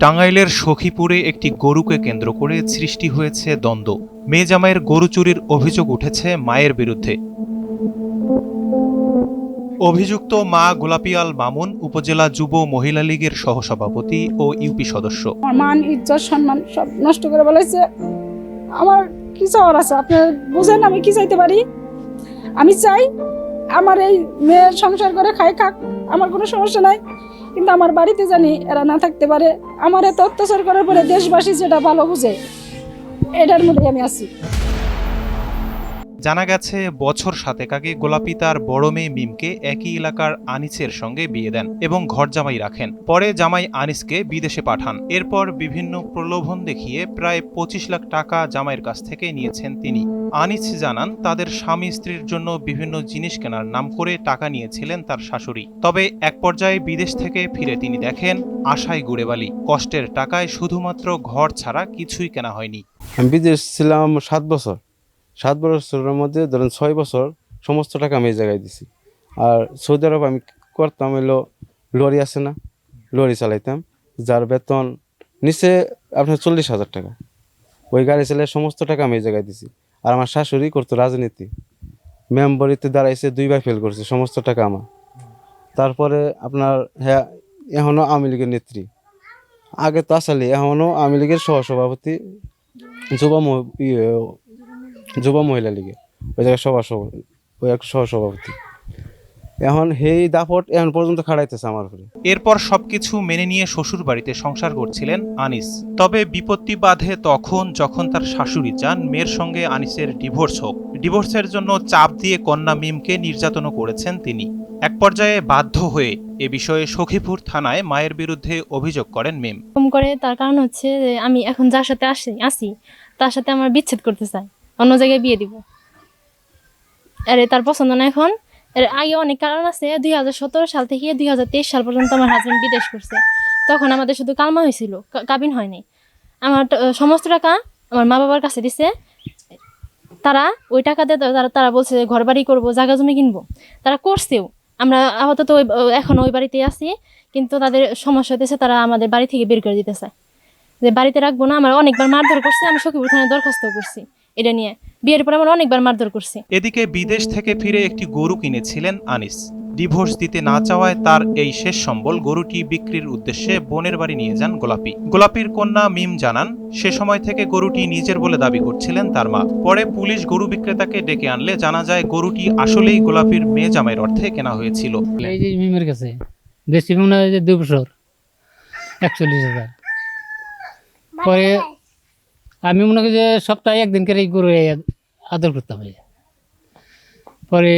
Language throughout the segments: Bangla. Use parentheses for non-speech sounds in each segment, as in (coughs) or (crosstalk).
টাঙ্গাইলের সখীপুরে একটি গরুকে কেন্দ্র করে সৃষ্টি হয়েছে দ্বন্দ্ব। মেয়ে জামাইয়ের গরু চুরির অভিযোগ উঠেছে মায়ের বিরুদ্ধে। অভিযুক্ত মা গোলাপিয়াল মামুন উপজেলা যুব মহিলা লীগের সহসভাপতি ও ইউপি সদস্য। মান ইজ্জত, সম্মান সব নষ্ট করে বলেছে। আমার কি চাওয়ার আছে? আপনি বুঝেন আমি কি চাইতে পারি? আমি চাই আমার এই মেয়ে সংসার করে খাই খাক, আমার কোনো সমস্যা নাই। কিন্তু আমার বাড়িতে জানি এরা না থাকতে পারে। আমার এত অত্যাচার করার পরে দেশবাসী যেটা ভালো বুঝে, এটার মধ্যে আমি আছি। জানা গেছে, বছর সাতেক আগে গোলাপি তার বড় মেয়ে মিমকে একই এলাকার আনিসের সঙ্গে বিয়ে দেন এবং ঘর জামাই রাখেন। পরে জামাই আনিসকে বিদেশে পাঠান। এরপর বিভিন্ন প্রলোভন দেখিয়ে প্রায় পঁচিশ লাখ টাকা জামাইয়ের কাছ থেকে নিয়েছেন তিনি। আনিস জানান, তাদের স্বামী স্ত্রীর জন্য বিভিন্ন জিনিস কেনার নাম করে টাকা নিয়েছিলেন তার শাশুড়ি। তবে এক পর্যায়ে বিদেশ থেকে ফিরে তিনি দেখেন, আশায় গুড়েবালি। কষ্টের টাকায় শুধুমাত্র ঘর ছাড়া কিছুই কেনা হয়নি। আমি বিদেশ ছিলাম সাত বছর। সাত বছরের মধ্যে ধরেন ছয় বছর সমস্ত টাকা আমি এই জায়গায় দিছি। আর সৌদি আরব আমি করতাম হলো লরি আছে না লরি চালাইতাম যার বেতন নিচে আপনার চল্লিশ হাজার টাকা। ওই গাড়ি চালিয়ে সমস্ত টাকা আমি এই জায়গায় দিছি। আর আমার শাশুড়ি করতো রাজনীতি। মেম্বরিতে দাঁড়াইছে দুইবার ফেল করছে সমস্ত টাকা আমার। তারপরে আপনার হ্যাঁ এখনও আওয়ামী লীগের নেত্রী। আগে তো আসলে এখনও আওয়ামী লীগের সহসভাপতি যুব ইয়ে, যুব মহিলা লীগে। ওই জায়গায় সভা ওই এক সহসভাপতি। এখন সেই দাপট এখন পর্যন্ত খাড়াইতেছে আমার উপরে। এরপর সবকিছু মেনে নিয়ে শ্বশুর বাড়িতে সংসার করছিলেন আনিস। তবে বিপত্তি বাধে তখন যখন তার শাশুড়ি চান মেয়ের সঙ্গে আনিসের ডিভোর্স হোক। ডিভোর্সের জন্য চাপ দিয়ে কন্যা মিমকে নির্যাতনও করেছেন তিনি। এক পর্যায়ে বাধ্য হয়ে এ বিষয়ে সখীপুর থানায় মায়ের বিরুদ্ধে অভিযোগ করেন মিম। কম করে তার কারণ হচ্ছে যে আমি এখন যার সাথে আসি আসি তার সাথে আমার বিচ্ছেদ করতে চাই অন্য জায়গায় বিয়ে দিব। আরে, তার পছন্দ না এখন? এর আগে অনেক কারণ আছে। দুই হাজার সতেরো সাল থেকে দুই হাজার তেইশ সাল পর্যন্ত আমার হাজবেন্ড বিদেশ করছে। তখন আমাদের শুধু কালমা হয়েছিল কাবিন হয়নি আমার সমস্ত টাকা আমার মা বাবার কাছে দিছে। তারা ওই টাকা দিয়ে তারা তারা বলছে ঘর বাড়ি করব, জায়গা জমি কিনবো। তারা করছেও। আমরা আপাতত ওই এখন ওই বাড়িতেই আছি। কিন্তু তাদের সমস্যা হতেছে তারা আমাদের বাড়ি থেকে বের করে দিতে চায় যে বাড়িতে রাখব না, আমার অনেকবার মারধর করছে, আমি সখীপুর থানায় দরখাস্ত করছি। এটা নিয়ে। বিয়ের পরে আমার অনেকবার মারধর করছে। এদিকে বিদেশ থেকে ফিরে একটি গরু কিনেছিলেন আনিস। ডিভোর্স দিতে না চাওয়ায় তার এই শেষ সম্বল গরুটি বিক্রির উদ্দেশ্যে বোনের বাড়ি নিয়ে যান গোলাপি। গোলাপির কন্যা মিম জানান সে সময় থেকে গরুটি নিজের বলে দাবি করছিলেন তার মা। পরে পুলিশ গরু বিক্রেতাকে ডেকে আনলে জানা যায় গরুটি আসলেই গোলাপির মেয়ে জামাইয়ের অর্থে কেনা হয়েছিল। এই যে মিমের কাছে বেশি মনে হয় যে দু বছর একচল্লিশ হাজার। পরে আমি মনে করি যে সপ্তাহে একদিন করে এই গরু আদর করতাম। পরে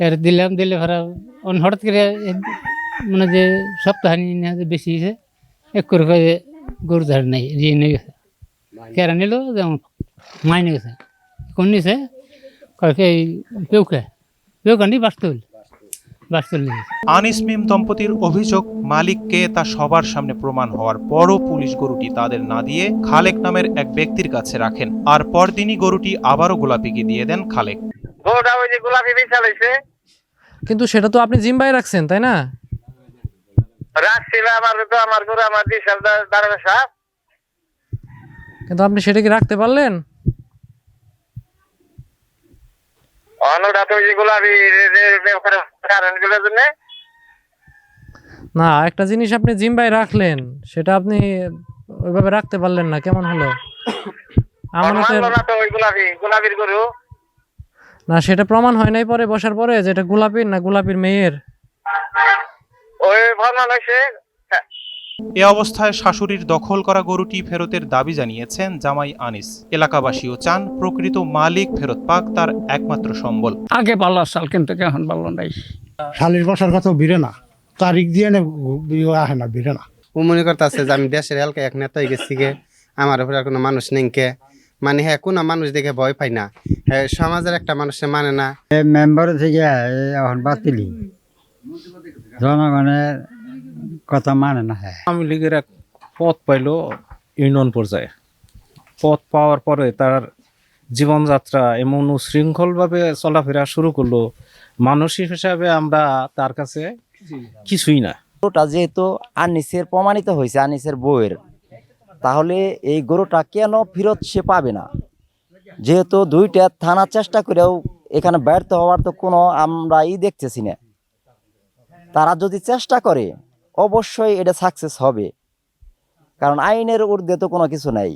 এর দিলাম দিলে ভাড়া অন হঠাৎ করে মানে যে সপ্তাহে নিয়ে বেশি হয়েছে এক করে করে গরু ধার নেই যে নিয়ে গেছে কেরা নিল যেমন মাইনে গেছে কোন নিছে কয়েক এই পেউকে পেউকা নি নিয়ে গেছে। আনিস মিম দম্পতির অভিযোগ মালিককে তা সবার সামনে প্রমাণ হওয়ার পরও পুলিশ গরুটি তাদের না দিয়ে খালেক নামের এক ব্যক্তির কাছে রাখেন। আর পরদিনই গরুটি আবারও গোলাপিকে দিয়ে দেন খালেক। গরুটা ওই যে গোলাপি কিন্তু সেটা তো আপনি জিম্বাই রাখছেন তাই না? আমার তো আমার গরু আমার বিশাল দাঁড়াবে সাপ কিন্তু আপনি সেটা কি রাখতে পারলেন অন্যটা তো ওই যে গোলাপি কারণগুলোর জন্য না একটা জিনিস আপনি জিম্বাই রাখলেন সেটা আপনি ওইভাবে রাখতে পারলেন না কেমন হলো? (coughs) না সেটা প্রমাণ হয় নাই পরে বসার পরে যেটা গোলাপির না গোলাপির মেয়ের? ওই ফরমান হয়েছে এ অবস্থায় শাশুড়ির দখল করা গরুটি ফেরতের দাবি জানিয়েছেন জামাই আনিস। এলাকাবাসীও চান প্রকৃত মালিক ফেরত পাক তার একমাত্র সম্বল। আগে পাল্লা সাল কিন্তু এখন পাল্লা নাই। শালির বসার কথা বিরে না। তারিখ দিয়ে নে আহে না বিরে না। ও মনে করতেছে যে আমি দেশের এলাকা এক নেতা হয়ে গেছি গে। আমার উপরে আর কোনো মানুষ নেই কে। মানে হ্যাঁ কোনো মানুষ দেখে ভয় পাই না। হ্যাঁ সমাজের একটা মানুষে মানে না। মেম্বার থেকে এখন বাতিলি। জনগণের কথা মানে না। হ্যাঁ আওয়ামী লীগের এক পথ পাইল ইউনিয়ন পর্যায়ে। পথ পাওয়ার পরে তার জীবনযাত্রা এমন উশৃঙ্খলভাবে চলাফেরা শুরু করল। মানসিক হিসাবে আমরা তার কাছে কিছুই না। গরুটা যেহেতু আনিসের প্রমাণিত হয়েছে আনিসের বউয়ের তাহলে এই গরুটা কেন ফেরত সে পাবে না? যেহেতু দুইটা থানা চেষ্টা করেও এখানে ব্যর্থ হওয়ার তো কোনো আমরা ই দেখতেছি না। তারা যদি চেষ্টা করে অবশ্যই এটা সাকসেস হবে। কারণ আইনের ঊর্ধ্বে তো কোনো কিছু নাই।